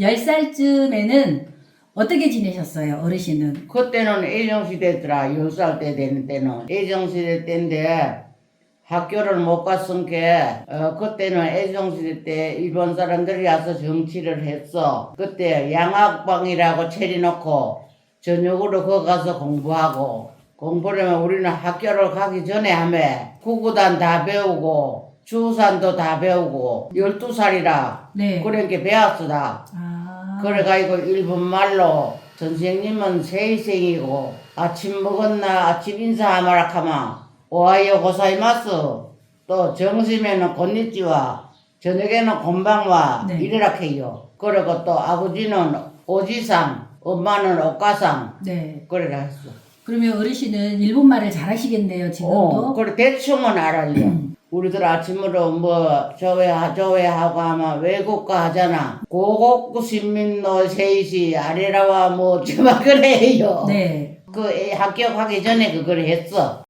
10살쯤에는 어떻게 지내셨어요, 어르신은? 그때는 애정시대더라. 10살 때 되는 때는. 애정시대 때인데 학교를 못 갔으니까 어, 그때는 애정시대 때 일본 사람들이 와서 정치를 했어. 그때 양학방이라고 차려놓고 저녁으로 거기 가서 공부하고 공부를 하면 우리는 학교를 가기 전에 하면 구구단 다 배우고 주산도 다 배우고 12살이라 네. 그러니까 배웠어 다. 아. 그래가지고 일본 말로 선생님은 세이생이고 아침 먹었나 아침 인사하마라 카마 오하이오 고사이마스 또 점심에는 곤니찌와 저녁에는 곤방와 네. 이래라 해요 그리고 또 아버지는 오지상 엄마는 오가상 네. 그래라 했어 그러면 어르신은 일본말을 잘하시겠네요, 지금도. 어, 그래 대충은 알아요. 우리들 아침으로 뭐 저회 하 저회 하고 하면 외국가 하잖아. 고국구 신민노 세이시 아래라와 뭐 저막 그래요. 네. 그 애 합격하기 전에 그걸 했어.